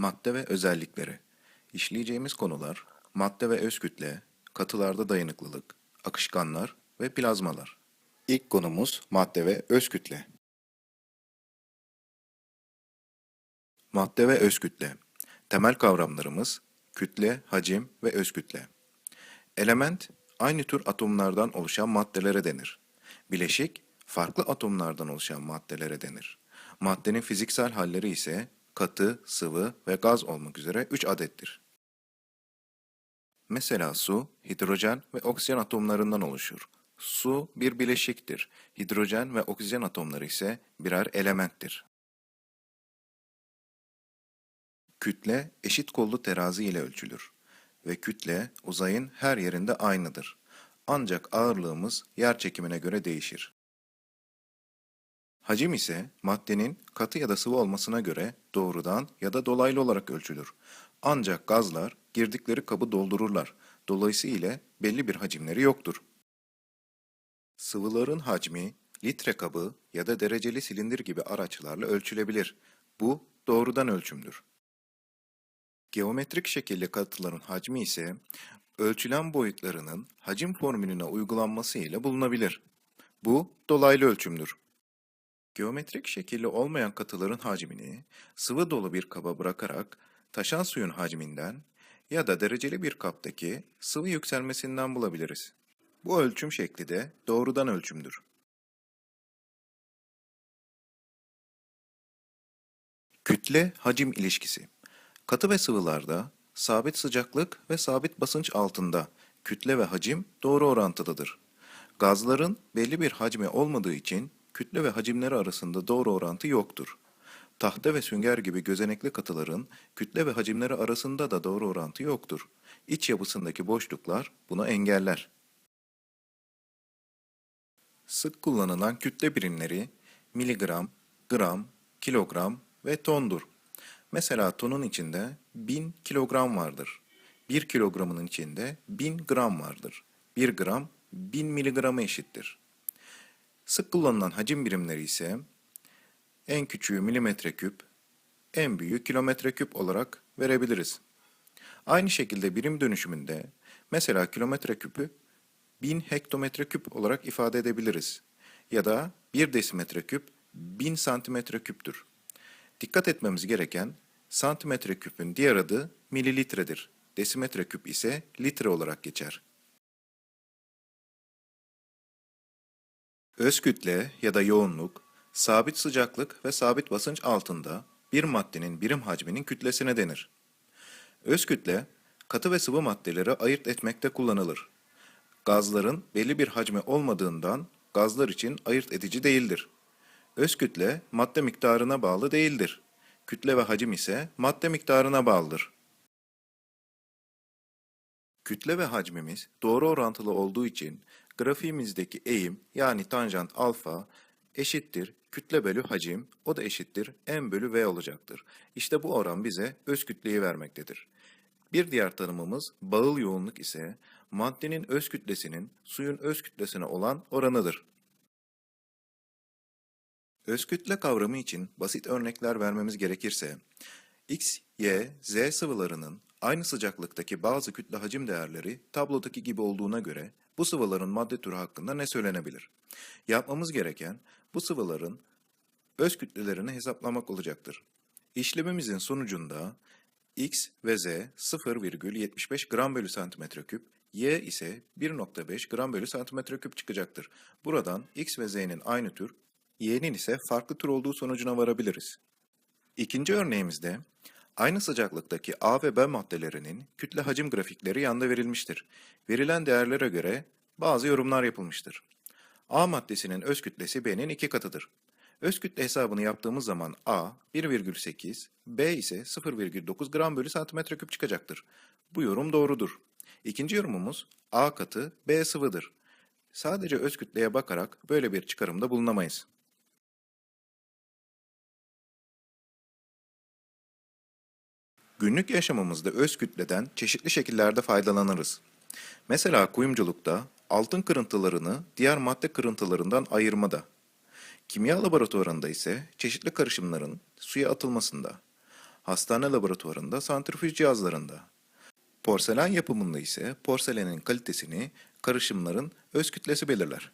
Madde ve özellikleri. İşleyeceğimiz konular madde ve öz kütle, katılarda dayanıklılık, akışkanlar ve plazmalar. İlk konumuz madde ve öz kütle. Madde ve öz kütle. Temel kavramlarımız kütle, hacim ve öz kütle. Element, aynı tür atomlardan oluşan maddelere denir. Bileşik, farklı atomlardan oluşan maddelere denir. Maddenin fiziksel halleri ise katı, sıvı ve gaz olmak üzere 3 adettir. Mesela su, hidrojen ve oksijen atomlarından oluşur. Su bir bileşiktir. Hidrojen ve oksijen atomları ise birer elementtir. Kütle eşit kollu terazi ile ölçülür ve kütle uzayın her yerinde aynıdır. Ancak ağırlığımız yer çekimine göre değişir. Hacim ise maddenin katı ya da sıvı olmasına göre doğrudan ya da dolaylı olarak ölçülür. Ancak gazlar girdikleri kabı doldururlar. Dolayısıyla belli bir hacimleri yoktur. Sıvıların hacmi litre kabı ya da dereceli silindir gibi araçlarla ölçülebilir. Bu doğrudan ölçümdür. Geometrik şekilli katıların hacmi ise ölçülen boyutlarının hacim formülüne uygulanması ile bulunabilir. Bu dolaylı ölçümdür. Geometrik şekilli olmayan katıların hacmini sıvı dolu bir kaba bırakarak taşan suyun hacminden ya da dereceli bir kaptaki sıvı yükselmesinden bulabiliriz. Bu ölçüm şekli de doğrudan ölçümdür. Kütle hacim ilişkisi. Katı ve sıvılarda sabit sıcaklık ve sabit basınç altında kütle ve hacim doğru orantıdadır. Gazların belli bir hacmi olmadığı için kütle ve hacimleri arasında doğru orantı yoktur. Tahta ve sünger gibi gözenekli katıların kütle ve hacimleri arasında da doğru orantı yoktur. İç yapısındaki boşluklar bunu engeller. Sık kullanılan kütle birimleri miligram, gram, kilogram ve tondur. Mesela tonun içinde 1000 kilogram vardır. 1 kilogramın içinde 1000 gram vardır. 1 gram 1000 miligrama eşittir. Sık kullanılan hacim birimleri ise en küçüğü milimetre küp, en büyüğü kilometre küp olarak verebiliriz. Aynı şekilde birim dönüşümünde mesela kilometre küpü 1000 hektometre küp olarak ifade edebiliriz. Ya da 1 desimetre küp 1000 santimetre küptür. Dikkat etmemiz gereken santimetre küpün diğer adı mililitredir. Desimetre küp ise litre olarak geçer. Öz kütle ya da yoğunluk, sabit sıcaklık ve sabit basınç altında bir maddenin birim hacminin kütlesine denir. Öz kütle, katı ve sıvı maddeleri ayırt etmekte kullanılır. Gazların belli bir hacmi olmadığından gazlar için ayırt edici değildir. Öz kütle madde miktarına bağlı değildir. Kütle ve hacim ise madde miktarına bağlıdır. Kütle ve hacmimiz doğru orantılı olduğu için grafiğimizdeki eğim yani tanjant alfa eşittir kütle bölü hacim o da eşittir m bölü v olacaktır. İşte bu oran bize öz kütleyi vermektedir. Bir diğer tanımımız bağıl yoğunluk ise maddenin öz kütlesinin suyun öz kütlesine olan oranıdır. Öz kütle kavramı için basit örnekler vermemiz gerekirse, X, Y, Z sıvılarının aynı sıcaklıktaki bazı kütle hacim değerleri tablodaki gibi olduğuna göre bu sıvıların madde türü hakkında ne söylenebilir? Yapmamız gereken bu sıvıların öz kütlelerini hesaplamak olacaktır. İşlemimizin sonucunda X ve Z 0,75 gram bölü santimetre küp, Y ise 1,5 gram bölü santimetre küp çıkacaktır. Buradan X ve Z'nin aynı tür, Y'nin ise farklı tür olduğu sonucuna varabiliriz. İkinci örneğimizde aynı sıcaklıktaki A ve B maddelerinin kütle hacim grafikleri yanda verilmiştir. Verilen değerlere göre bazı yorumlar yapılmıştır. A maddesinin öz kütlesi B'nin iki katıdır. Öz kütle hesabını yaptığımız zaman A 1,8, B ise 0,9 gram bölü santimetre küp çıkacaktır. Bu yorum doğrudur. İkinci yorumumuz A katı B sıvıdır. Sadece öz kütleye bakarak böyle bir çıkarımda bulunamayız. Günlük yaşamımızda öz kütleden çeşitli şekillerde faydalanırız. Mesela kuyumculukta altın kırıntılarını diğer madde kırıntılarından ayırmada. Kimya laboratuvarında ise çeşitli karışımların suya atılmasında. hastane laboratuvarında santrifüj cihazlarında. Porselen yapımında ise porselenin kalitesini karışımların öz kütlesi belirler.